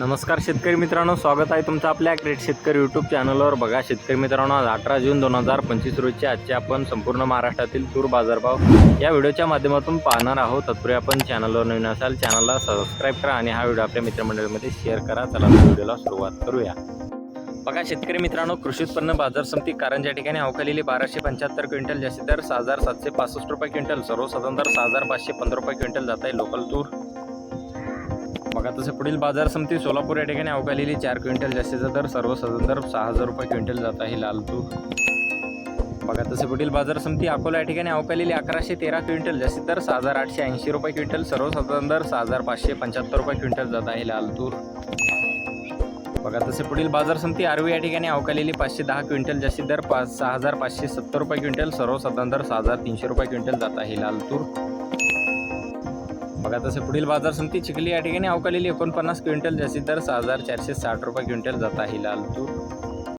नमस्कार शेतकरी मित्रांनो स्वागत आहे तुमचं आपल्या ग्रेट शेतकरी यूट्यूब चॅनलवर बघा शेतकरी मित्रांनो आज अठरा जून दोन हजार पंचवीस रोजचे आजचे आपण संपूर्ण महाराष्ट्रातील तूर बाजारभाव या व्हिडिओच्या माध्यमातून पाहणार आहोत. तत्पूर्वी आपण चॅनलवर नवीन असाल चॅनलला सबस्क्राईब करा आणि हा व्हिडिओ आपल्या मित्रमंडळीमध्ये शेअर करा. चला व्हिडिओला सुरुवात करूया. बघा शेतकरी मित्रांनो कृषी उत्पन्न बाजार समिती कारंजा ठिकाणी अवकालेली बाराशे पंच्याहत्तर क्विंटल जास्तीत दर सहा हजार सातशे पासष्ट रुपये क्विंटल सर्वसाधारण दर सहा हजार पाचशे पंधरा रुपये क्विंटल जात आहे लोकल तूर. बघा तसं पुढील बाजार समिती सोलापूर या ठिकाणी अवकालेली चार क्विंटल जास्तीचा दर सर्वसाधारण दर सहा हजार रुपये क्विंटल जात आहे लाल तूर. बघा तसे पुढील बाजार समिती अकोला या ठिकाणी अवकालेली अकराशे तेरा क्विंटल जास्तीत दर सहा हजार आठशे ऐंशी रुपये क्विंटल सर्वसाधारण दर सहा हजार पाचशे पंच्याहत्तर रुपये क्विंटल जात आहे लाल तूर. बघा तसे पुढील बाजार समिती आरवी या ठिकाणी अवकालेली पाचशे दहा क्विंटल जास्तीत दर पाच सहा हजार पाचशे सत्तर रुपये क्विंटल सर्वसाधारण दर सहा हजार तीनशे रुपये क्विंटल जात आहे लाल तूर. बघा तसे पुढील बाजार समिती चिखली या ठिकाणी अवकालेली एकोणपन्नास क्विंटल जास्तीत दर सहा हजार चारशे साठ रुपये क्विंटल जात आहे. लाल तूर